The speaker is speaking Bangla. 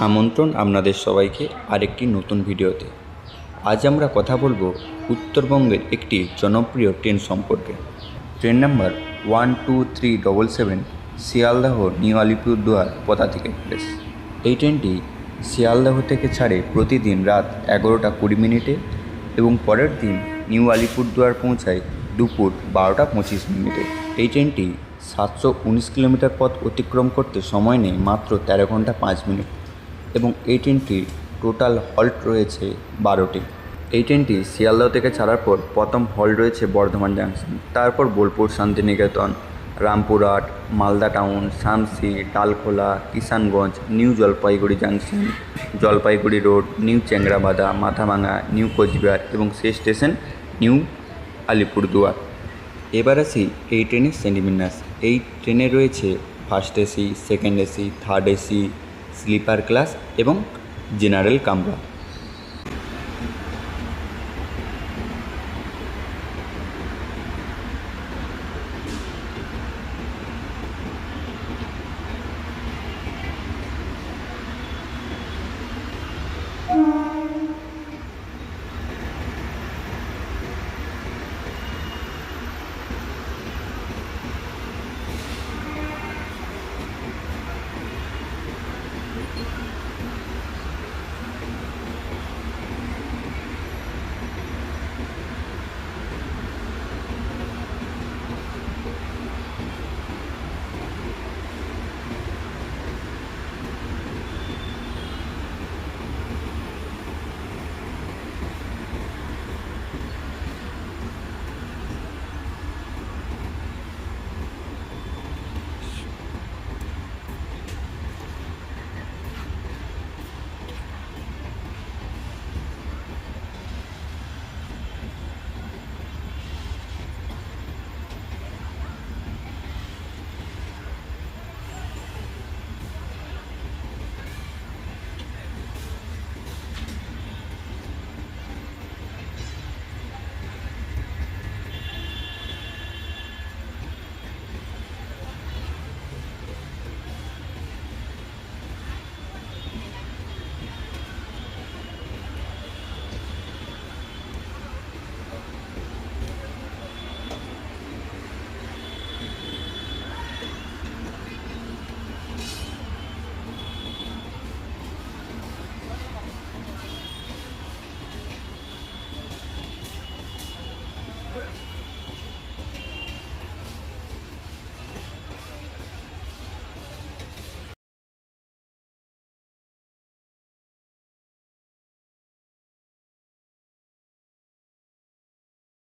আমন্ত্রণ আপনাদের সবাইকে আরেকটি নতুন ভিডিওতে। আজ আমরা কথা বলব উত্তরবঙ্গের একটি জনপ্রিয় ট্রেন সম্পর্কে। Train number one two three double seven Sealdah new Alipurduar Padatik express. এই ট্রেনটি শিয়ালদাহ থেকে ছাড়ে প্রতিদিন রাত এগারোটা কুড়ি মিনিটে এবং পরের দিন নিউ আলিপুরদুয়ার পৌঁছায় দুপুর বারোটা পঁচিশ মিনিটে। এই ট্রেনটি সাতশো উনিশ কিলোমিটার পথ অতিক্রম করতে সময় নেয় মাত্র তেরো ঘণ্টা পাঁচ মিনিট। এবং এই ট্রেনটির টোটাল হল্ট রয়েছে বারোটি। এই ট্রেনটি শিয়ালদহ থেকে ছাড়ার পর প্রথম হল্ট রয়েছে বর্ধমান জাংশন তারপর Bolpur, Shantiniketan, Rampurhat, Malda town Samsi, Dalkhola, Kishanganj new Jalpaiguri junction Jalpaiguri road new Changrabandha Mathabhanga new Coochbehar এবং শেষ স্টেশন নিউ আলিপুরদুয়ার। এবার আসি এই ট্রেনের শ্রেণীবিন্যাস। এই ট্রেনে রয়েছে first AC second AC third AC sleeper class এবং জেনারেল কামরা।